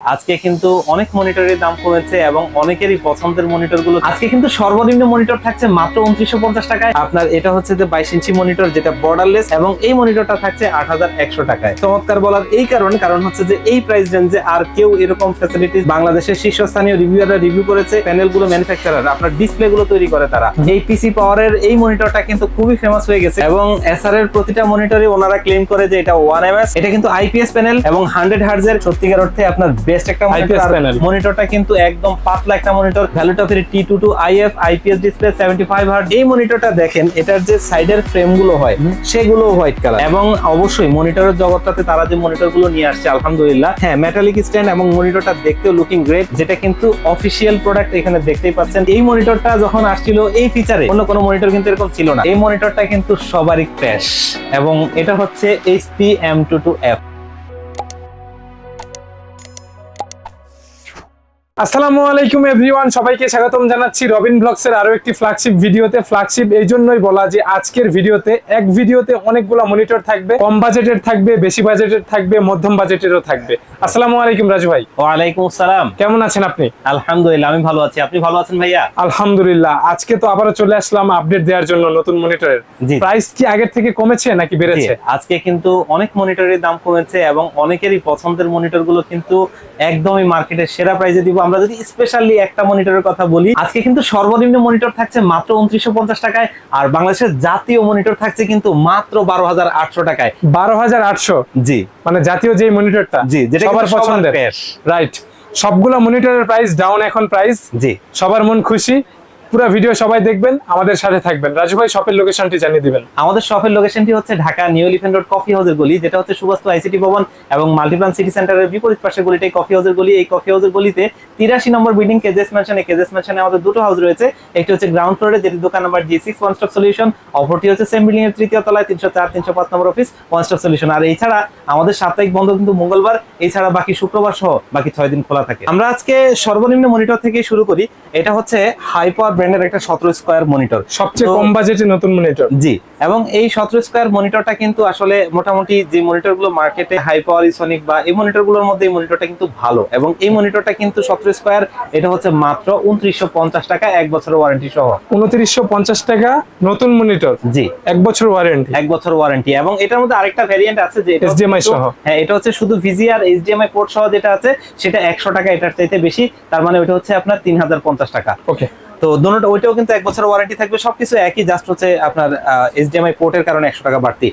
আজকে কিন্তু অনেক মনিটরের দাম কমেছে এবং অনেকেরই পছন্দের মনিটরগুলো আজকে কিন্তু সর্বনিম্ন মনিটর থাকছে মাত্র উনত্রিশশো পঞ্চাশ টাকায়। আপনার এটা হচ্ছে যে বাইশ ইঞ্চি মনিটর যেটা বর্ডারলেস এবং এই মনিটরটা থাকছে আট হাজার একশো টাকায়। চমৎকার বলার এই কারণে, কারণ হচ্ছে যে এই প্রাইস রেঞ্জে আর কেউ এরকম ফ্যাসিলিটিস বাংলাদেশের শীর্ষস্থানীয় রিভিউয়াররা রিভিউ করেছে প্যানেলগুলো ম্যানুফ্যাকচারার আপনার ডিসপ্লে গুলো তৈরি করে তারা। এই পিসি পাওয়ারের এই মনিটরটা কিন্তু খুবই ফেমাস হয়ে গেছে এবং এসআর এর প্রতিটা মনিটরে ওনারা ক্লেম করে যে এটা ওয়ান এমএস এটা কিন্তু আইপিএস প্যানেল এবং হান্ড্রেড হার্জের সত্যিকার অর্থে আপনার বেস্ট একটা panel। মনিটরটা কিন্তু একদম পাতলা একটা monitor ভ্যালুটপের T two two IF IPS display seventy five hertz এই মনিটরটা দেখেন এটার যে সাইডের ফ্রেমগুলো হয় সেগুলো হোয়াইট কালার এবং অবশ্যই মনিটরের জগৎটাতে তারা যে মনিটরগুলো নিয়ে আসছে আলহামদুলিল্লাহ। হ্যাঁ মেটালিক স্ট্যান্ড এবং মনিটরটা দেখতেও লুকিং গ্রেট যেটা কিন্তু অফিসিয়াল প্রোডাক্ট এখানে দেখতেই পাচ্ছেন। এই মনিটরটা যখন আসছিল এই ফিচারে অন্য কোনো মনিটর কিন্তু এরকম ছিল না। এই মনিটরটা কিন্তু সবারই ক্র্যাশ এবং এটা হচ্ছে HP M two two F আসসালামু আলাইকুম এভরিওয়ান সবাইকে স্বাগতম জানাচ্ছি রবিন ব্লগস এর আরও একটি ফ্ল্যাগশিপ ভিডিওতে। ফ্ল্যাগশিপ এই জন্যই বলা যে আজকের ভিডিওতে এক ভিডিওতে অনেকগুলো মনিটর থাকবে কম বাজেটের থাকবে বেশি বাজেটের থাকবে মধ্যম বাজেটেরও থাকবে। আসসালামু আলাইকুম রাজু ভাই। ওয়ালাইকুম আসসালাম। কেমন আছেন আপনি? আলহামদুলিল্লাহ আমি ভালো আছি। আপনি ভালো আছেন ভাইয়া? আলহামদুলিল্লাহ। আজকে তো আবারও চলে আসলাম আপডেট দেওয়ার জন্য নতুন মনিটরের প্রাইস কি আগের থেকে কমেছে নাকি বেড়েছে? আজকে কিন্তু অনেক মনিটরের দাম কমেছে এবং অনেকেরই পছন্দের মনিটরগুলো কিন্তু একদমই মার্কেটের সেরা প্রাইজে দিব। আমরা যদি স্পেশালি একটা মনিটরের কথা বলি আজকে কিন্তু সর্বনিম্ন মনিটর থাকছে মাত্র উনত্রিশশো পঞ্চাশ টাকায় আর বাংলাদেশের জাতীয় মনিটর থাকছে কিন্তু মাত্র বারো হাজার আটশো টাকায়। বারো হাজার আটশো? জি। মানে জাতীয় যে মনিটরটা জি যেটা সবার পছন্দের। রাইট সবগুলো মনিটরের প্রাইস ডাউন এখন প্রাইস জি। সবার মন খুশি। পুরো ভিডিও সবাই দেখবেন, আমাদের সাথে থাকবেন। রাজু ভাই শপের লোকেশনটি জানিয়ে দিবেন। আমাদের শপের লোকেশনটি হচ্ছে Dhaka new elephant road coffee হাউসের গলি, যেটা হচ্ছে সুবাস্তু আইসিটি ভবন এবং মাল্টিপ্লান সিটি সেন্টারের বিপরীত পাশের গলিটাই কফি হাউসের গলি। এই কফি হাউসের গলিতে তিরাশি নম্বর বিল্ডিং কেজেস ম্যানশনে কেজেস ম্যানশনে আমাদের দুটো হাউস রয়েছে। একটি হচ্ছে গ্রাউন্ড ফ্লোরে যেটি দোকান number G six one stop solution অপরটি হচ্ছে সেম বিল্ডিং এর তৃতীয় তলায়, তিনশো চার, তিনশো পাঁচ নম্বর অফিস ওয়ান স্টপ সলিউশন আর এছাড়া আমাদের সাপ্তাহিক বন্ধ কিন্তু মঙ্গলবার, এছাড়া বাকি শুক্রবার সহ বাকি ছয় দিন খোলা থাকে। আমরা আজকে সর্বনিম্ন মনিটর থেকে শুরু করি। এটা হচ্ছে হাই পাওয়ার ব্র্যান্ডের একটা সতেরো স্কোয়ার মনিটর। সবচেয়ে কম বাজেটে নতুন মনিটর। জি এবং এই সতেরো স্কোয়ার মনিটরটা কিন্তু আসলে মোটামুটি যে মনিটরগুলো মার্কেটে হাই পাওয়ার ইসনিক বা এই মনিটরগুলোর মধ্যে এই মনিটরটা কিন্তু ভালো এবং এই মনিটরটা কিন্তু সতেরো স্কোয়ার এটা হচ্ছে মাত্র উনত্রিশশো পঞ্চাশ টাকা এক বছরের ওয়ারেন্টি সহ। উনত্রিশশো পঞ্চাশ টাকা নতুন মনিটর। জি। এক বছর ওয়ারেন্টি এক বছর ওয়ারেন্টি এবং এটার মধ্যে আরেকটা ভ্যারিয়েন্ট আছে যে শুধু- সহ। হ্যাঁ এটা হচ্ছে শুধু ভিজি আর এইচডিএমআই পোর্ট সহ যেটা আছে সেটা একশো টাকা এটার চাইতে বেশি তার মানে ওইটা হচ্ছে আপনার তিন হাজার পঞ্চাশ টাকা। ওকে তো দোনোটা ওইটাও কিন্তু এক বছর ওয়ারেন্টি থাকবে। সবকিছু একই জাস্ট হচ্ছে আপনার এইচডিএমআই পোর্টের কারণে একশো টাকা বাড়তি।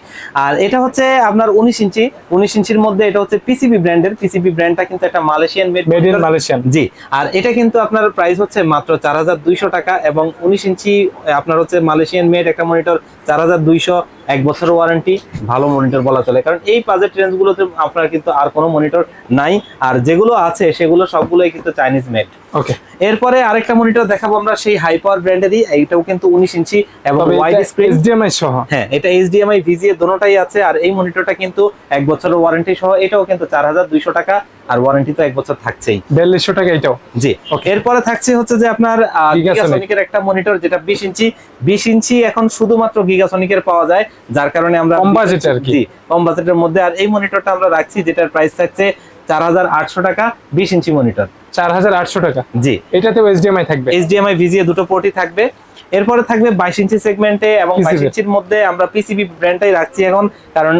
আর এটা হচ্ছে আপনার উনিশ ইঞ্চি। উনিশ ইঞ্চির মধ্যে এটা হচ্ছে পিসিবি ব্র্যান্ডের পিসিবি ব্র্যান্ডটা কিন্তু একটা Malaysian made made in Malaysian জি আর এটা কিন্তু আপনার প্রাইস হচ্ছে মাত্র চার হাজার দুইশো টাকা এবং উনিশ ইঞ্চি আপনার হচ্ছে মালয়েশিয়ান মেড একটা মনিটর চার হাজার দুইশো এক বছর ওয়ারেন্টি ভালো মনিটর বলা চলে। কারণ এই বাজেট রেঞ্জগুলোতে আপনার কিন্তু আর কোনো মনিটর নাই। আর যেগুলো আছে সেগুলো সবগুলোই কিন্তু চাইনিজ মেড ওকে এরপরে আরেকটা মনিটর দেখাবো আমরা সেই হাই পাওয়ার ব্র্যান্ডেরই এইটাও কিন্তু উনিশ ইঞ্চি এবং ওয়াইড স্ক্রিন এইচডিএমআই সহ। হ্যাঁ এটা এইচডিএমআই ভিজিএ দোনোটাই আছে। আর এই মনিটরটা কিন্তু এক বছরের ওয়ারেন্টি সহ। এটাও কিন্তু চার হাজার দুইশো টাকা। আর ওয়ারেন্টি তো এক বছর থাকছেই। বিয়াল্লিশশো টাকা এটাও। জি। এরপরে থাকছে হচ্ছে যে আপনার। গিগাসনিকের একটা মনিটর যেটা বিশ ইঞ্চি। বিশ ইঞ্চি এখন শুধুমাত্র গিগাসনিকের পাওয়া যায়। যার কারণে আমরা কম বাজেটে আর কি। কম বাজেটের মধ্যে আর এই মনিটরটা আমরা রাখছি যেটার প্রাইস থাকছে চার হাজার আটশো টাকা বিশ ইঞ্চি মনিটর চার হাজার আটশো টাকা। জি। এইচডিএমআই থাকবে। এইচডিএমআই ভিজিএ দুটো পোর্টই থাকবে। এরপরে থাকবে বাইশ ইঞ্চি সেগমেন্টে এবং PCB বাইশ ইঞ্চির মধ্যে আমরা পিসিবি ব্র্যান্ডটাই রাখছি এখন। কারণ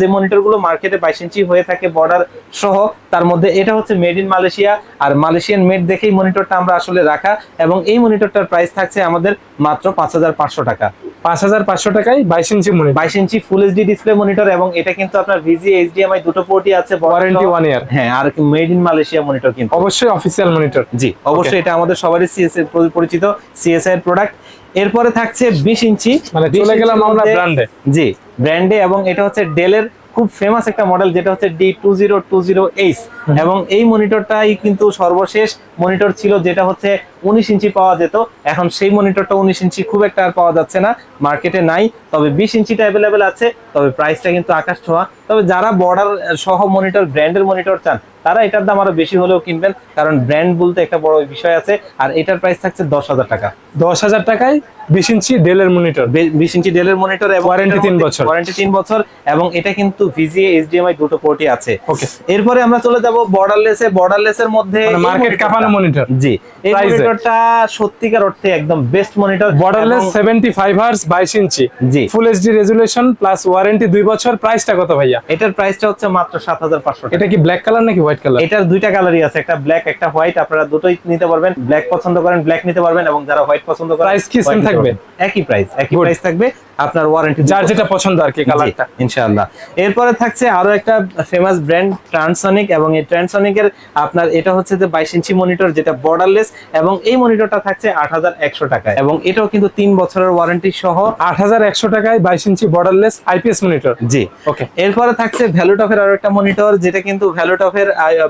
যে মনিটরগুলো মার্কেটে বাইশ ইঞ্চি হয়ে থাকে বর্ডার সহ তার মধ্যে এটা হচ্ছে মেড ইন মালয়েশিয়া আর মালয়েশিয়ান মেড দেখেই মনিটরটা আমরা আসলে রাখা। এবং এই মনিটরটার প্রাইস থাকছে আমাদের মাত্র পাঁচ হাজার পাঁচশো টাকা। পাঁচ হাজার পাঁচশো টাকায় বাইশ ইঞ্চি বাইশ inch full HD display monitor এবং এটা কিন্তু আপনার ভিজি এইচডিএমআই দুটো পোর্টই আছে। ওয়ারেন্টি। ওয়ান ইয়ার হ্যাঁ আর মেড ইন মালয়েশিয়া মনিটর কিন্তু। অবশ্যই অফিসিয়াল মনিটর জি অবশ্যই এটা আমাদের সবারই সিএসএ পরিচিত সিএসআই এর প্রোডাক্ট এরপরে থাকছে বিশ ইঞ্চি। মানে চলে গেলাম আমরা ব্র্যান্ডে জি ব্র্যান্ডে এবং এটা হচ্ছে ডেলের খুব ফেমাস একটা মডেল যেটা হচ্ছে D two zero two zero H এবং এই মনিটরটাই কিন্তু সর্বশেষ মনিটর ছিল যেটা হচ্ছে উনিশ ইঞ্চি পাওয়া যেত। এখন সেই মনিটরটা উনিশ ইঞ্চি খুব একটা আর পাওয়া যাচ্ছে না মার্কেটে নাই। তবে বিশ ইঞ্চিটা অ্যাভেলেবেল আছে তবে প্রাইসটা কিন্তু আকাশ ছোঁয়া। তবে যারা বর্ডার সহ মনিটর ব্র্যান্ডের মনিটর চান তারা এটার দাম আরও বেশি হলেও কিনবেন কারণ ব্র্যান্ড বলতে একটা বড় বিষয় আছে আর এটার প্রাইস থাকছে দশ হাজার টাকা। দশ হাজার টাকায় বিশ ইঞ্চি ডেলের মনিটর বিশ ইঞ্চি ডেলের মনিটর ওয়ারেন্টি তিন বছর। ওয়ারেন্টি তিন বছর এবং এটা কিন্তু ভিজিএ এইচডিএমআই দুটো পোর্টই আছে। ওকে এরপরে আমরা চলে যাব যাব বর্ডারলেস এ বর্ডারলেস এর মধ্যে মার্কেট কাঁপানো মনিটর জি এই মনিটরটা সত্যিকার অর্থে একদম best monitor borderless seventy five hertz বাইশ ইঞ্চি। জি। Full HD resolution plus warranty দুই বছর প্রাইসটা কত ভাইয়া? এটার প্রাইসটা হচ্ছে মাত্র সাত হাজার পাঁচশো এটা কি ব্ল্যাক কালার নাকি হোয়াইট কালার এটার দুইটা কালারই আছে একটা ব্ল্যাক একটা হোয়াইট আপনারা দুটোই নিতে পারবেন। ব্ল্যাক পছন্দ করেন ব্ল্যাক নিতে পারবেন এবং যারা হোয়াইট পছন্দ করেন Price কি নিতে থাকবে? একই প্রাইস একই প্রাইস থাকবে। আপনার ওয়ারেন্টি যার যেটা পছন্দ আর কি কালারটা ইনশাআল্লাহ। এরপরে থাকছে আরও একটা ফেমাস ব্র্যান্ড ট্রান্সনিক এবং এই ট্রান্সনিকের আপনার এটা হচ্ছে যে বাইশ ইঞ্চি মনিটর যেটা বর্ডারলেস এবং এই মনিটরটা থাকছে আট হাজার একশো টাকায়। এবং এটাও কিন্তু তিন বছরের ওয়ারেন্টি সহ আট হাজার একশো টাকায় বাইশ ইঞ্চি বর্ডারলেস আইপিএস মনিটর জি। ওকে এরপরে থাকছে ভ্যালুটফের আরও একটা মনিটর যেটা কিন্তু ভ্যালুটফের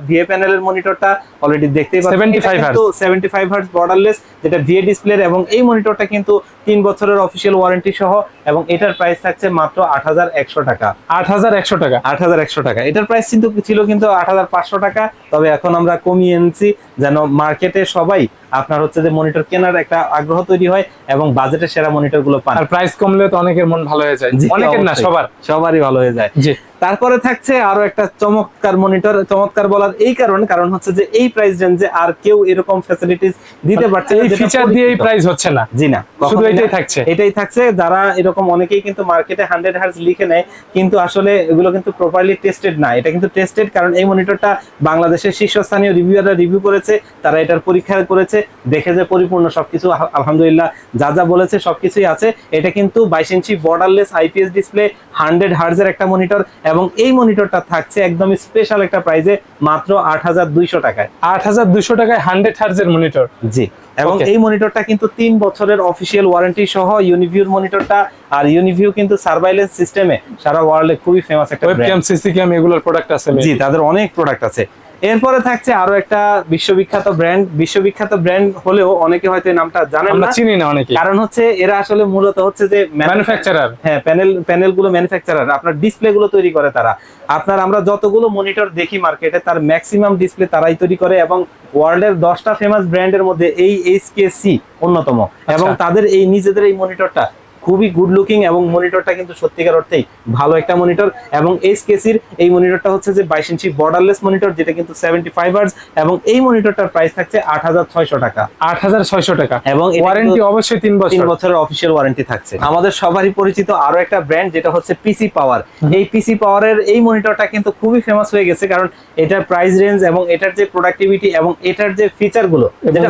ভিএ প্যানেলের মনিটরটা অলরেডি দেখতেই পাচ্ছেন। 75 কিন্তু 75 হার্টজ বর্ডারলেস যেটা ভিএ ডিসপ্লের এবং এই মনিটরটা কিন্তু তিন বছরের অফিসিয়াল ওয়ারেন্টি সহ এবং এটার প্রাইস থাকছে মাত্র আট হাজার একশো টাকা। আট হাজার একশো টাকা। আট হাজার একশো টাকা। এটার প্রাইস কিন্তু ছিল কিন্তু আট হাজার পাঁচশো টাকা। তবে এখন আমরা কমিয়ে এনেছি যেন মার্কেটে সবাই আপনার হচ্ছে যে মনিটর কেনার একটা আগ্রহ তৈরি হয় এবং বাজেটের সেরা মনিটরগুলো পান। আর প্রাইস কমলে তো অনেকের মন ভালো হয়ে যায়। অনেকের না সবার। সবারই ভালো হয়ে যায়। জি। তারপরে থাকছে আরও একটা চমৎকার মনিটর চমৎকার বলার এই কারণ কারণ হচ্ছে যে এই প্রাইস রেঞ্জে আর কেউ এরকম ফ্যাসিলিটিস দিতে পারছে এই ফিচার দিয়ে এই প্রাইস হচ্ছে না। জি না শুধু এটাই থাকছে। এটাই থাকছে যারা এরকম অনেকেই কিন্তু মার্কেটে হান্ড্রেড হার্স লিখে নেয় কিন্তু আসলে এগুলো কিন্তু প্রপারলি টেস্টেড না। এটা কিন্তু টেস্টেড কারণ এই মনিটরটা বাংলাদেশের শীর্ষস্থানীয় রিভিউয়াররা রিভিউ করেছে তারা এটার পরীক্ষা করেছে দেখে যে পরিপূর্ণ সবকিছু আলহামদুলিল্লাহ যা যা বলেছে সবকিছুই আছে। এটা কিন্তু বাইশ inch borderless IPS display hundred হার্জের একটা মনিটর এবং এই মনিটরটা থাকছে একদম স্পেশাল একটা প্রাইজে মাত্র আট হাজার দুইশো টাকায়। আট হাজার দুশো টাকায় হান্ড্রেড হার্জের মনিটর জি এবং এই মনিটরটা কিন্তু তিন বছরের অফিসিয়াল ওয়ারেন্টি সহ ইউনিভিউর মনিটরটা আর ইউনিভিউ কিন্তু সার্ভাইলেন্স সিস্টেমে সারা ওয়ার্ল্ডে খুবই ফেমাস একটা web brand। Cam CC cam এগুলোর প্রোডাক্ট আছে জি তাদের অনেক প্রোডাক্ট আছে। এরপরে থাকছে আরও একটা বিশ্ববিখ্যাত ব্র্যান্ড বিশ্ববিখ্যাত ব্র্যান্ড হলেও অনেকে হয়তো নামটা জানেন না। চিনি না অনেকে। কারণ হচ্ছে এরা আসলে মূলত হচ্ছে যে ম্যানুফ্যাকচারার হ্যাঁ প্যানেল প্যানেলগুলো ম্যানুফ্যাকচারার আপনার ডিসপ্লে গুলো তৈরি করে তারা। আপনার আমরা যতগুলো মনিটর দেখি মার্কেটে তার ম্যাক্সিমাম ডিসপ্লে তারাই তৈরি করে এবং ওয়ার্ল্ডের দশটা ফেমাস ব্র্যান্ডের মধ্যে এই এইচকেসি অন্যতম। এবং তাদের এই নিজেদের এই মনিটরটা খুবই গুড লুকিং এবং মনিটরটা কিন্তু সত্যিকার অর্থেই ভালো একটা মনিটর এবং এইচকেসির এই মনিটরটা হচ্ছে যে বাইশ ইঞ্চি বর্ডারলেস মনিটর যেটা কিন্তু সেভেন্টি ফাইভ আর্স এবং এই মনিটরটার প্রাইস থাকছে আট হাজার ছয়শো টাকা। আট হাজার ছয়শো টাকা। এবং ওয়ারেন্টি অবশ্যই তিন বছর। তিন বছর বছরের অফিসিয়াল ওয়ারেন্টি থাকছে। আমাদের সবারই পরিচিত আরও একটা ব্র্যান্ড যেটা হচ্ছে পিসি পাওয়ার এই পিসি পাওয়ারের এই মনিটরটা কিন্তু খুবই ফেমাস হয়ে গেছে কারণ এটার প্রাইস রেঞ্জ এবং এটার যে প্রোডাক্টিভিটি এবং এটার যে ফিচারগুলো যেটা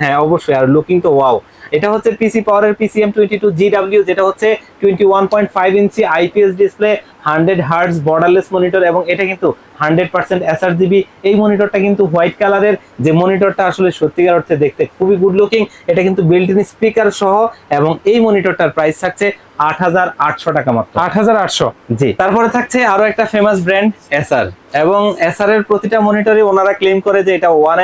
হ্যাঁ অবশ্যই। আর লুকিং তো ওয়াও এটা হচ্ছে পিসি পাওয়ারের পিসিএম টোয়েন্টি টু জিডাব্লিউ যেটা হচ্ছে twenty one point five inch IPS display hundred hertz borderless monitor এবং এটা কিন্তু হান্ড্রেড পার্সেন্ট এসআরজিবি এই মনিটরটা কিন্তু হোয়াইট কালারের যে মনিটরটা আসলে সত্যিকার অর্থে দেখতে খুবই গুড লুকিং এটা কিন্তু বিল্ট ইন স্পিকার সহ এবং এই মনিটরটার প্রাইস থাকছে আট হাজার আটশো টাকা মাত্র। আট হাজার আটশো। জি। তারপরে থাকছে আরও একটা ফেমাস ব্র্যান্ড এসআর এবং এসআর এর প্রতিটা মনিটরে ওনারা ক্লেম করে যে এটা ওয়ান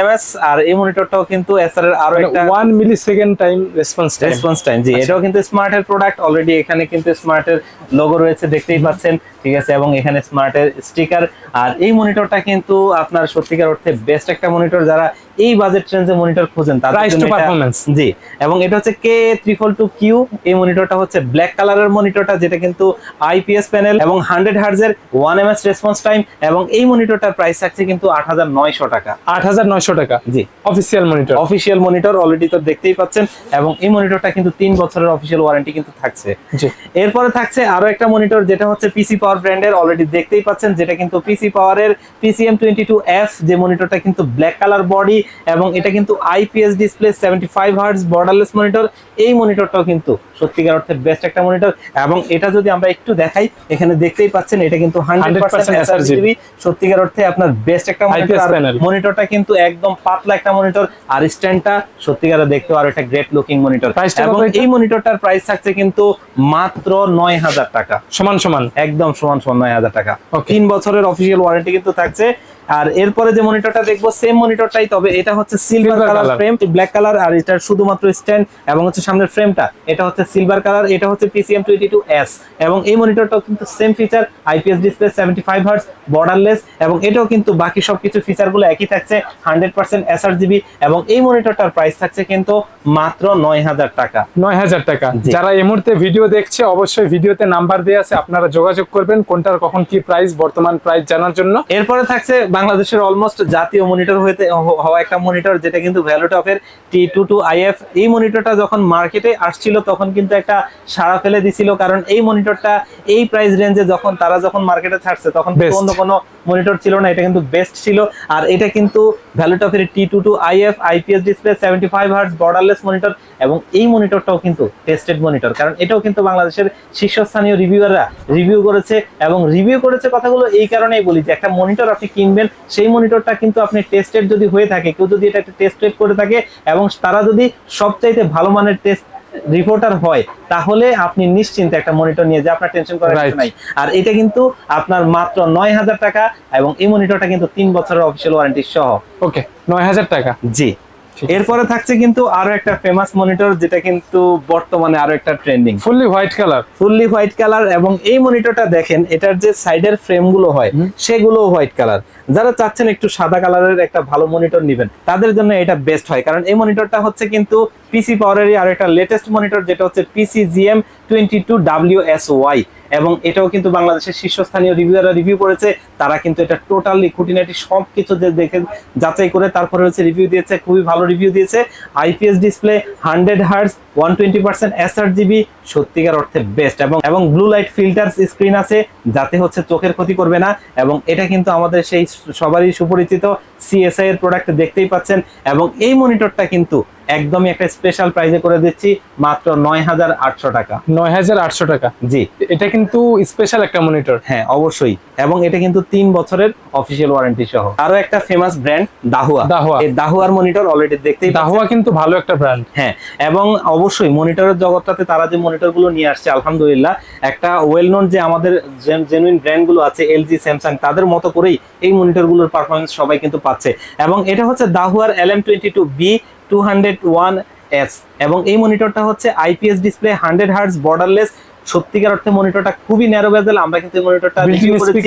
আর এই মনিটরটাও কিন্তু এসআর এর আরও একটা one millisecond time response response time জি। এটাও কিন্তু স্মার্টের প্রোডাক্ট অলরেডি এখানে কিন্তু স্মার্টের লোগো রয়েছে দেখতেই পাচ্ছেন ঠিক আছে? এবং এখানে স্মার্টের স্টিকার আর এই মনিটরটা কিন্তু আপনার সত্যিকার অর্থে বেস্ট একটা মনিটর যারা এই বাজেট রেঞ্জে মনিটর খোঁজেন জন্য to এটা- performance। জি এবং এটা হচ্ছে কে ত্রিফল টু কিউ এই মনিটরটা হচ্ছে ব্ল্যাক কালারের মনিটরটা যেটা কিন্তু আইপিএস প্যানেল এবং hundred হার্জের one M S response time এবং এই মনিটরটার প্রাইস থাকছে কিন্তু আট হাজার নয়শো টাকা। আট হাজার নয়শো টাকা। জি। Official monitor official monitor already তো দেখতেই পাচ্ছেন এবং এই মনিটরটা কিন্তু তিন বছরের অফিসিয়াল ওয়ারেন্টি কিন্তু থাকছে। জি। এরপরে থাকছে আরও একটা মনিটর যেটা হচ্ছে পিসি পাওয়ার ব্র্যান্ডের অলরেডি দেখতেই পাচ্ছেন যেটা কিন্তু পিসি পাওয়ারের পিসিএম টোয়েন্টি টু এফ যে মনিটরটা কিন্তু ব্ল্যাক কালার বডি এবং এটা কিন্তু IPS display seventy five hertz borderless monitor এই মনিটরটাও কিন্তু সত্যিকার অর্থে বেস্ট একটা মনিটর এবং এটা যদি আমরা একটু দেখাই এখানে দেখতেই পাচ্ছেন এটা কিন্তু হান্ড্রেড পার্সেন্ট সত্যিকার অর্থে আপনার বেস্ট একটা মনিটর মনিটরটা কিন্তু একদম পাতলা একটা মনিটর আর স্ট্যান্ডটা সত্যিকার দেখতে আর একটা গ্রেট লুকিং মনিটর এবং এই মনিটরটার প্রাইস থাকছে কিন্তু মাত্র নয় হাজার টাকা। সমান সমান। একদম সমান সমান নয় হাজার টাকা. তিন বছরের অফিসিয়াল ওয়ারেন্টি কিন্তু থাকছে। আর এরপরে যে মনিটরটা দেখব সেম মনিটরটাই তবে এটা হচ্ছে silver colour frame black colour আর এটার শুধুমাত্র স্ট্যান্ড এবং হচ্ছে সামনের ফ্রেমটা এটা হচ্ছে সিলভার কালার এটা হচ্ছে পিসিএম টোয়েন্টি টু এস এবং এই মনিটরটাও কিন্তু same feature IPS display seventy five hertz borderless এবং এটাও কিন্তু বাকি সব সবকিছু ফিচারগুলো একই থাকছে হান্ড্রেড পার্সেন্ট এসআরজিবি এবং এই মনিটরটার প্রাইস থাকছে কিন্তু মাত্র নয় হাজার টাকা। নয় হাজার টাকা। যারা এই মুহূর্তে ভিডিও দেখছে অবশ্যই ভিডিওতে নাম্বার দেওয়া আছে আপনারা যোগাযোগ করবেন কোনটার কখন কি প্রাইস বর্তমান প্রাইস জানার জন্য। এরপরে থাকছে বাংলাদেশের অলমোস্ট জাতীয় মনিটর হতে হ- হওয়া একটা মনিটর যেটা কিন্তু ভ্যালুটপের টি টু টু আইএফ এই মনিটরটা যখন মার্কেটে আসছিল তখন কিন্তু একটা সাড়া ফেলে দিছিল। কারণ এই মনিটরটা এই প্রাইস রেঞ্জে যখন তারা যখন মার্কেটে ছাড়ছে তখন অন্য কোনো মনিটর ছিল না। এটা কিন্তু বেস্ট ছিল। আর এটা কিন্তু ভ্যালুটপের T two two IF IPS display seventy five hertz borderless monitor এবং এই মনিটরটাও কিন্তু টেস্টেড মনিটর কারণ এটাও কিন্তু বাংলাদেশের শীর্ষস্থানীয় রিভিউয়াররা রিভিউ করেছে এবং রিভিউ করেছে কথাগুলো এই কারণেই বলি যে একটা মনিটর আপনি কিনবেন সেই মনিটরটা কিন্তু আপনি টেস্টেড যদি হয়ে থাকে কেউ যদি এটা একটা টেস্টেড করে থাকে এবং তারা যদি সবচাইতে ভালো মানের টেস্ট রিপোর্টার হয় তাহলে আপনি নিশ্চিন্তে একটা মনিটর নিয়ে যে আপনার টেনশন করার কিছু নাই। আর এটা কিন্তু আপনার মাত্র নয় হাজার টাকা এবং এই মনিটরটা কিন্তু তিন বছরের অফিসিয়াল ওয়ারেন্টি সহ। ওকে নয় হাজার টাকা। জি। এরপরে থাকছে কিন্তু আরও একটা ফেমাস মনিটর যেটা কিন্তু বর্তমানে আরও একটা trending fully white colour fully white colour এবং এই মনিটরটা দেখেন এটার যে সাইডের ফ্রেমগুলো হয় সেগুলো হোয়াইট কালার যারা চাচ্ছেন একটু সাদা কালারের একটা ভালো মনিটর নেবেন তাদের জন্য এটা বেস্ট হয়। কারণ এই মনিটরটা হচ্ছে কিন্তু পিসি পাওয়ারেরই আর একটা লেটেস্ট মনিটর যেটা হচ্ছে PC GM twenty two W S Y এবং এটাও কিন্তু বাংলাদেশের শীর্ষস্থানীয় রিভিউরা রিভিউ করেছে। তারা কিন্তু এটা টোটালি খুঁটিনাটি সব কিছু দেখে যাচাই করে তারপরে হচ্ছে রিভিউ দিয়েছে, খুবই ভালো রিভিউ দিয়েছে। IPS display, hundred hertz one twenty percent SR GB সত্যিকার অর্থে বেস্ট এবং এবং ব্লু লাইট ফিল্টার স্ক্রিন আছে যাতে হচ্ছে চোখের ক্ষতি করবে না এবং এটা কিন্তু আমাদের সেই সবারই সুপরিচিত সিএসআই এর প্রোডাক্ট দেখতেই পাচ্ছেন এবং এই মনিটরটা কিন্তু একদমই একটা স্পেশাল প্রাইজে করে দিচ্ছি মাত্র নয় হাজার আটশো টাকা। নয় হাজার আটশো টাকা? জি। এটা কিন্তু স্পেশাল একটা মনিটর হ্যাঁ অবশ্যই এবং এটা কিন্তু তিন বছরের অফিসিয়াল ওয়ারেন্টি সহ। আরও একটা ফেমাস ব্র্যান্ড দাহুয়া। দাহুয়া। এই দাহুয়ার মনিটর অলরেডি দেখতেই। দাহুয়া কিন্তু ভালো একটা ব্র্যান্ড হ্যাঁ এবং অবশ্যই মনিটরের জগৎটাতে তারা যে মনিটরগুলো নিয়ে আসছে, আলহামদুলিল্লাহ। একটা ওয়েল নোন যে আমাদের জেনুইন ব্র্যান্ডগুলো আছে এলজি স্যামসাং তাদের মতো করেই এই মনিটরগুলোর পারফরমেন্স সবাই কিন্তু পাচ্ছে। এবং এটা হচ্ছে দাহুয়ার L M twenty two B two hundred one S এবং এই মনিটরটা হচ্ছে IPS display hundred hertz borderless সত্যিকার অর্থে মনিটরটা খুবই ন্যারো বেজেল আমরা কিন্তু মনিটরটা রিভিউ করেছি।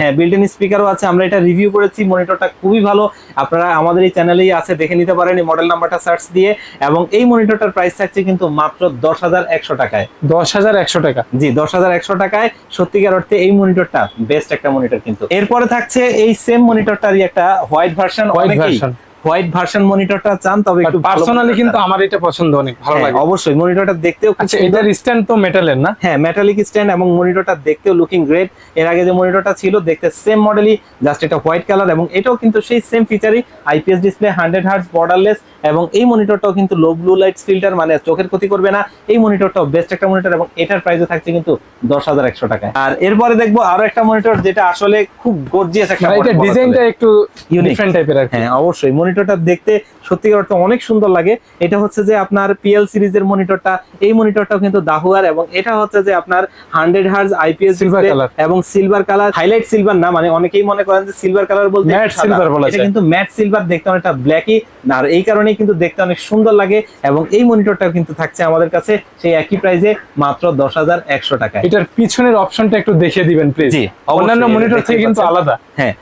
হ্যাঁ বিল্ট ইন স্পিকারও আছে আমরা এটা রিভিউ করেছি মনিটরটা খুবই ভালো। আপনারা আমাদের এই চ্যানেলেই আছে দেখে নিতে পারেন এই মডেল নাম্বারটা সার্চ দিয়ে। এবং এই মনিটরটার প্রাইস থাকছে কিন্তু মাত্র দশ হাজার একশো টাকায়। দশ হাজার একশো টাকা। জি দশ হাজার একশো টাকায়। সত্যিকার অর্থে এই মনিটরটা বেস্ট একটা মনিটর কিন্তু। এরপরে থাকছে এই সেম মনিটরটারই একটা হোয়াইট ভার্সন অনেকেই। হোয়াইট ভার্সন মনিটরটা চান তবে একটু পার্সোনালি কিন্তু আমার এটা পছন্দ অনেক ভালো হ্যাঁ, লাগে। অবশ্যই মনিটরটা দেখতেও আচ্ছা এটার স্ট্যান্ড তো মেটালের না? হ্যাঁ মেটালিক স্ট্যান্ড এবং মনিটরটা দেখতেও লুকিং গ্রেট এর আগে যে মনিটরটা ছিল দেখতে সেম মডেলই জাস্ট এটা হোয়াইট কালার এবং এটাও কিন্তু সেই same ফিচারই IPS display hundred hertz borderless এবং এই মনিটরটাও কিন্তু লো ব্লু লাইট ফিল্টার মানে চোখের ক্ষতি করবে না। এই মনিটরটাও বেস্ট একটা মনিটর এবং এটার প্রাইসও থাকছে কিন্তু দশ হাজার একশো টাকায়। আর এরপরে দেখব আরও একটা মনিটর যেটা আসলে খুব গর্জিয়াস একটা মানে এটা ডিজাইনটা একটু Unique। ডিফারেন্ট টাইপের হ্যাঁ অবশ্যই। মনিটরটা দেখতে সত্যিকার অর্থে অনেক সুন্দর লাগে এটা হচ্ছে যে আপনার পিএল সিরিজের মনিটরটা এই মনিটরটাও কিন্তু দাহুয়ার এবং এটা হচ্ছে যে আপনার হান্ড্রেড হার্জ আইপিএস এবং সিলভার কালার হাইলাইট সিলভার না মানে অনেকেই মনে করেন যে সিলভার কালার বলতে একটু সাদা। বলা যায়। কিন্তু ম্যাট সিলভার দেখতে অনেকটা ব্ল্যাকই আর এই কারণেই কিন্তু দেখতে অনেক সুন্দর লাগে এবং এই মনিটরটাও কিন্তু থাকছে আমাদের কাছে সেই একই প্রাইসে মাত্র দশ হাজার একশো টাকায় এটার পিছনের অপশনটা একটু দেখিয়ে দিবেন প্লিজ অন্যান্য মনিটর থেকে কিন্তু আলাদা হ্যাঁ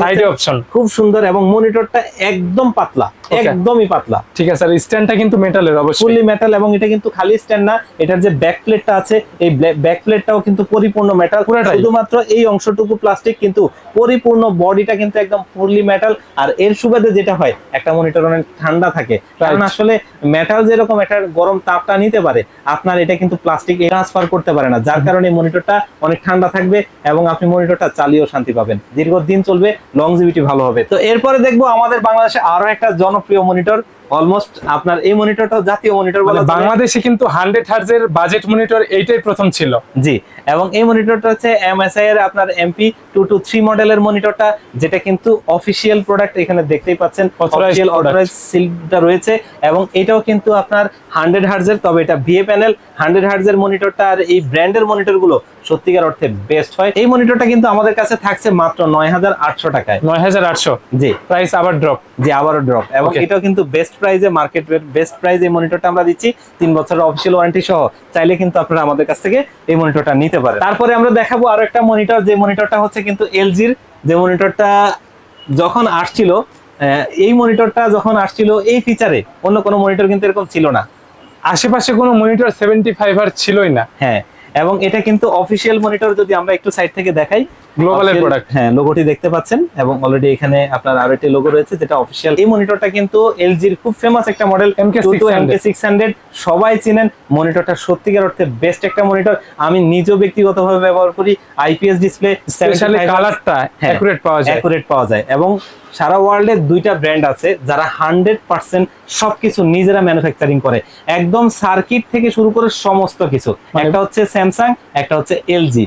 সাইডে। অপশন খুব সুন্দর এবং মনিটরটা একদম পাতলা একদমই পাতলা। ঠিক আছে আর স্ট্যান্ডটা কিন্তু মেটালের অবশ্যই। ফুললি মেটাল এবং এটা কিন্তু খালি স্ট্যান্ড না এটার যে ব্যাক প্লেটটা আছে এই ব্যাক প্লেটটাও কিন্তু পরিপূর্ণ মেটাল। শুধুমাত্র এই অংশটুকু প্লাস্টিক কিন্তু পরিপূর্ণ বডিটা কিন্তু একদম ফুললি মেটাল আর এর সুবাদে যেটা হয় একটা মনিটর অনেক ঠান্ডা থাকে। কারণ আসলে মেটাল যেরকম একটা গরম তাপটা নিতে পারে আপনার এটা কিন্তু প্লাস্টিক ট্রান্সফার করতে পারে না। যার কারণে মনিটরটা অনেক ঠান্ডা থাকবে এবং আপনি মনিটরটা চালিয়েও শান্তি পাবেন। দীর্ঘদিন চলবে লংজিভিটি ভালো হবে। তো এরপরে দেখব আমাদের বাংলাদেশে আরও একটা জনপ্রিয় মনিটর অলমোস্ট আপনার এই মনিটরটাও জাতীয় মনিটর মানে বলা চলে। বাংলাদেশে কিন্তু হান্ড্রেড হার্জের বাজেট মনিটর এইটাই প্রথম ছিল। জি এবং এই মনিটরটা হচ্ছে এমএসআই এর আপনার এমপি টু টু থ্রি মডেলের মনিটরটা যেটা কিন্তু অফিসিয়াল প্রোডাক্ট এখানে দেখতেই পাচ্ছেন। অফিসিয়াল অথরাইজ সিলটা রয়েছে এবং এটাও কিন্তু আপনার হান্ড্রেড হার্জের তবে এটা ভিএ প্যানেল হান্ড্রেড হার্জের মনিটরটা আর এই ব্র্যান্ডের মনিটরগুলো সত্যিকার অর্থে বেস্ট হয়। এই মনিটরটা কিন্তু আমাদের কাছে থাকছে মাত্র নয় হাজার আটশো টাকায়। নয় হাজার আটশো। জি। প্রাইস আবার ড্রপ যে আবারও ড্রপ এবং এটাও কিন্তু বেস্ট প্রাইজে মার্কেট বেস্ট প্রাইজে এই মনিটরটা আমরা দিচ্ছি। তিন বছরের অফিসিয়াল ওয়ারেন্টি সহ। চাইলে কিন্তু আপনারা আমাদের কাছ থেকে এই মনিটরটা নিতে পারেন। তারপরে আমরা দেখাবো আরও একটা মনিটর যে মনিটরটা হচ্ছে কিন্তু এলজির যে মনিটরটা যখন আসছিল এই মনিটরটা যখন আসছিল এই ফিচারে অন্য কোনো মনিটর কিন্তু এরকম ছিল না। আশেপাশে কোনো মনিটর সেভেন্টি ফাইভ আর ছিলই না। হ্যাঁ। এবং এটা কিন্তু অফিসিয়াল মনিটর যদি আমরা একটু সাইড থেকে দেখাই গ্লোবালের Official- প্রোডাক্ট হ্যাঁ লোগোটি দেখতে পাচ্ছেন এবং অলরেডি এখানে আপনার আরও একটি লোগো রয়েছে যেটা অফিসিয়াল এই মনিটরটা কিন্তু এলজি এলজির খুব ফেমাস একটা মডেল MK600 MK600 সবাই চিনেন মনিটরটা সত্যিকার অর্থে বেস্ট একটা মনিটর আমি নিজেও ব্যক্তিগতভাবে ব্যবহার করি আইপিএস ডিসপ্লে স্পেশালি কালারটা অ্যাকুরেট পাওয়া যায়। অ্যাকুরেট পাওয়া যায়। এবং সারা ওয়ার্ল্ডে দুইটা ব্র্যান্ড আছে যারা হান্ড্রেড পার্সেন্ট সবকিছু নিজেরা ম্যানুফ্যাকচারিং করে। একদম সার্কিট থেকে শুরু করে সমস্ত কিছু। মানে- একটা হচ্ছে স্যামসাং একটা হচ্ছে এলজি.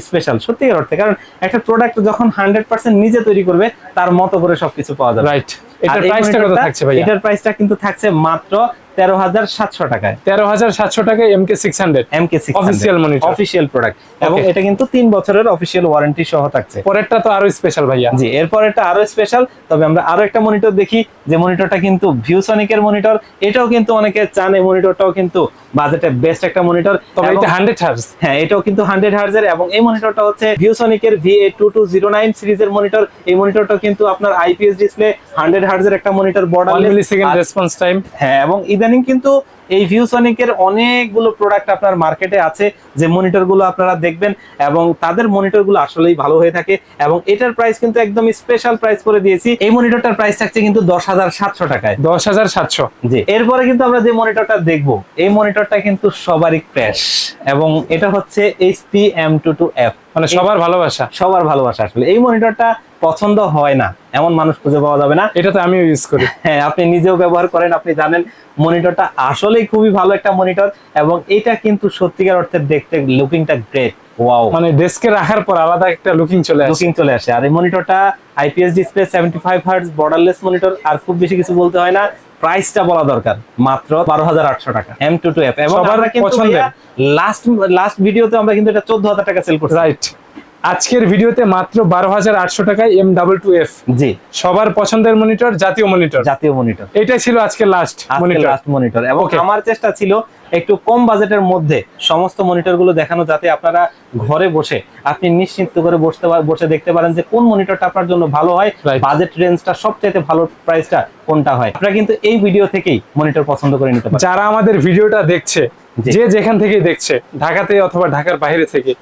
স্পেশাল সত্যিকার অর্থে। কারণ একটা প্রোডাক্ট যখন হান্ড্রেড পার্সেন্ট নিজে তৈরি করবে তার মতো করে সবকিছু পাওয়া যাবে। রাইট এটার প্রাইসটা কত থাকছে ভাই এটার প্রাইসটা কিন্তু থাকছে মাত্র তেরো হাজার সাতশো টাকায়। তেরো হাজার সাতশো টাকায় MK six hundred MK six Official monitor. Official product এবং এটা কিন্তু তিন বছরের অফিসিয়াল ওয়ারেন্টি সহ থাকছে। পরেরটা তো আরও স্পেশাল ভাইয়া। জি এরপর এটা আরও স্পেশাল তবে আমরা আরও একটা মনিটর দেখি যে মনিটরটা কিন্তু ভিউসনিকের মনিটর এটাও কিন্তু অনেকে চান এই মনিটরটাও কিন্তু বাজেটে বেস্ট একটা মনিটর তবে এটা হান্ড্রেড হার্স হ্যাঁ এটাও কিন্তু হান্ড্রেড হার্জের এবং এই মনিটরটা হচ্ছে ভিউসনিকের V A two two zero nine সিরিজের মনিটর এই মনিটরটা কিন্তু আপনার আইপিএস ডিসপ্লে হান্ড্রেড হার্জের একটা monitor one border millisecond response time হ্যাঁ এবং ইদানিং কিন্তু এই ভিউসনিকের অনেকগুলো প্রোডাক্ট আপনার মার্কেটে আছে যে মনিটরগুলো আপনারা দেখবেন এবং তাদের মনিটরগুলো আসলেই ভালো হয়ে থাকে এবং এটার প্রাইস কিন্তু একদম স্পেশাল প্রাইস করে দিয়েছি। এই মনিটরটার প্রাইস থাকছে কিন্তু দশ হাজার সাতশো টাকায়। দশ হাজার সাতশো। জি এরপরে কিন্তু আমরা যে মনিটরটা দেখব এই মনিটরটা কিন্তু সবারই ক্র্যাশ এবং এটা হচ্ছে HP M two two F মানে সবার ভালোবাসা। সবার ভালোবাসা আসলে। এই মনিটরটা পছন্দ হয় না। এমন মানুষ খুঁজে পাওয়া যাবে না। এটা তো আমিও ইউজ করি। হ্যাঁ আপনি নিজেও ব্যবহার করেন আপনি জানেন মনিটরটা আসলেই খুবই ভালো একটা মনিটর এবং এটা কিন্তু সত্যিকার অর্থে দেখতে লুকিংটা গ্রেট ওয়াও মানে ডেস্কে রাখার পর আলাদা একটা লুকিং চলে আসে। লুকিং চলে আসে। আর এই মনিটরটা IPS display seventy five hertz borderless monitor আর খুব বেশি কিছু বলতে হয় না প্রাইসটা বলা দরকার মাত্র বারো হাজার আটশো টাকা এম টু টু এফ এবং সবার আমরা কিন্তু লাস্ট লাস্ট ভিডিওতে আমরা কিন্তু এটা চোদ্দ হাজার টাকা সেল করছি। রাইট আজকের ভিডিওতে মাত্র বারো হাজার আটশো টাকায় এম ডাবল টু এফ জি। সবার পছন্দের মনিটর জাতীয় মনিটর। জাতীয় মনিটর। এটাই ছিল আজকে লাস্ট মনিটর লাস্ট মনিটর এবং. আমার চেষ্টা ছিল একটু কম বাজেটের মধ্যে সমস্ত মনিটরগুলো দেখানো যাতে আপনারা ঘরে বসে আপনি নিশ্চিন্ত করে বসতে বসে দেখতে পারেন যে কোন মনিটরটা আপনার জন্য ভালো হয় বাজেট রেঞ্জটা সবচেয়ে ভালো প্রাইসটা কোনটা হয়। আপনারা কিন্তু এই ভিডিও থেকেই মনিটর পছন্দ করে নিতে পারেন। যারা আমাদের ভিডিওটা দেখছে যে যেখান থেকেই দেখছে ঢাকাতে অথবা ঢাকার বাইরে থেকে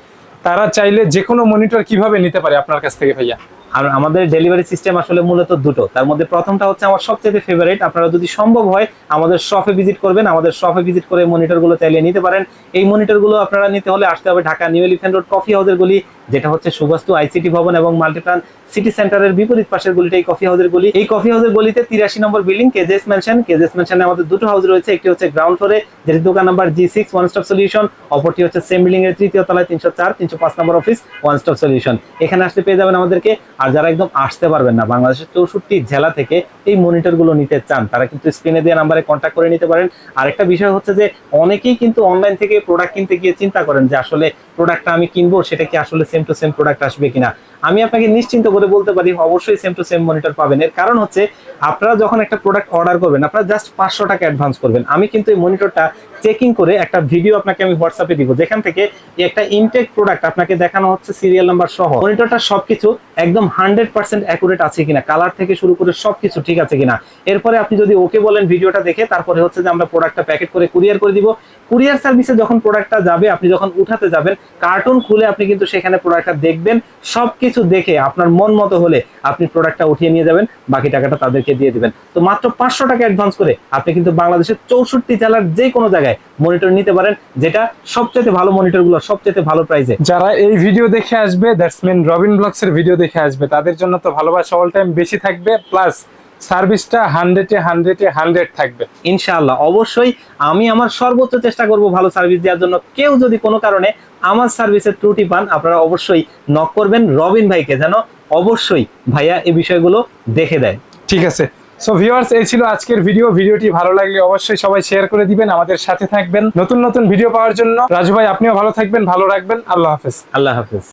তারা চাইলে যে কোনো মনিটর কীভাবে নিতে পারে আপনার কাছ থেকে ভাইয়া? আর আমাদের ডেলিভারি সিস্টেম আসলে মূলত দুটো। তার মধ্যে প্রথমটা হচ্ছে আমার সবচেয়ে ফেভারিট আপনারা যদি সম্ভব হয়, আমাদের শপে ভিজিট করবেন, আমাদের শপে ভিজিট করে মনিটরগুলো চাইলে নিতে পারেন। এই মনিটরগুলো আপনারা নিতে হলে আসতে হবে Dhaka new elephant road coffee হাউসের গলি, যেটা হচ্ছে সুবাস্তু আইসিটি ভবন এবং মাল্টিপ্লান সিটি সেন্টারের বিপরীত পাশের গলিটা এই কফি হাউসের গলি। এই কফি হাউসের গলিতে তিরাশি নম্বর বিল্ডিং কেজেস ম্যানশন কেজেস ম্যানশনে আমাদের দুটো হাউস রয়েছে, একটি হচ্ছে গ্রাউন্ড ফ্লোরে যেটি দোকান number G six one stop solution অপরটি হচ্ছে সেম বিল্ডিং এর তৃতীয় তলায় তিনশো চার, তিনশো পাঁচ নম্বর অফিস ওয়ান স্টপ সলিউশন এখানে আসলে পেয়ে যাবেন আমাদেরকে আর যারা একদম আসতে পারবেন না বাংলাদেশের চৌষট্টি জেলা থেকে এই মনিটরগুলো নিতে চান, তারা কিন্তু স্ক্রিনে দেওয়া নাম্বারে কন্ট্যাক্ট করে নিতে পারেন। আরেকটা বিষয় হচ্ছে যে, অনেকেই কিন্তু অনলাইন থেকে প্রোডাক্ট কিনতে গিয়ে চিন্তা করেন যে, আসলে প্রোডাক্টটা আমি কিনবো, সেটা কি আসলে সেম টু সেম প্রোডাক্ট আসবে কিনা? আমি আপনাকে নিশ্চিন্ত করে বলতে পারি, অবশ্যই সেম টু সেম মনিটর পাবেন। এর কারণ হচ্ছে, আপনারা যখন একটা প্রোডাক্ট অর্ডার করবেন, আপনারা জাস্ট পাঁচশো টাকা অ্যাডভান্স করবেন। আমি কিন্তু এই মনিটরটা চেকিং করে একটা ভিডিও আপনাকে আমি হোয়াটসঅ্যাপে দিব, যেখান থেকে একটা ইনটেক প্রোডাক্ট আপনাকে দেখানো হচ্ছে সিরিয়াল নাম্বার সহ। মনিটরটা সবকিছু একদম হান্ড্রেড পার্সেন্ট অ্যাকুরেট আছে কিনা কালার থেকে শুরু করে সবকিছু আছে কিনা। এরপরে আপনি যদি ওকে বলেন ভিডিওটা দেখে, তারপরে হচ্ছে যে আমরা প্রোডাক্টটা প্যাকেট করে কুরিয়ার করে দিব। কুরিয়ার সার্ভিসে যখন প্রোডাক্টটা যাবে, আপনি যখন উঠাতে যাবেন কার্টুন খুলে আপনি কিন্তু সেখানে প্রোডাক্টটা দেখবেন। সবকিছু দেখে আপনার মন মতো হলে আপনি প্রোডাক্টটা উঠিয়ে নিয়ে যাবেন, বাকি টাকাটা তাদেরকে দিয়ে দিবেন। তো মাত্র পাঁচশো টাকা অ্যাডভান্স করে আপনি কিন্তু বাংলাদেশের চৌষট্টি জেলার যে কোনো জায়গায় মনিটর নিতে পারেন, যেটা সবচেয়ে ভালো মনিটরগুলো সবচেয়ে ভালো প্রাইসে যারা এই ভিডিও দেখে আসবে দ্যাটস মিন রবিন ব্লগস এর ভিডিও দেখে আসবে, তাদের জন্য তো ভালোবাসা অল টাইম বেশি থাকবে প্লাস সার্ভিসটা হান্ড্রেডে হান্ড্রেডে হান্ড্রেড থাকবে। ইনশাআল্লাহ অবশ্যই আমি আমার সর্বোচ্চ চেষ্টা করব ভালো সার্ভিস দেওয়ার জন্য। কেউ যদি কোনো কারণে আমার সার্ভিসের ত্রুটি পান আপনারা অবশ্যই নক করবেন রবিন ভাইকে যেন অবশ্যই ভাইয়া এই বিষয়গুলো দেখে দেয়। ঠিক আছে। সো ভিউয়ার্স এই ছিল আজকের ভিডিও ভিডিওটি ভালো লাগলে অবশ্যই সবাই শেয়ার করে দিবেন আমাদের সাথে থাকবেন। নতুন নতুন ভিডিও পাওয়ার জন্য। রাজু ভাই আপনিও ভালো থাকবেন ভালো রাখবেন। আল্লাহ হাফেজ। আল্লাহ হাফিজ।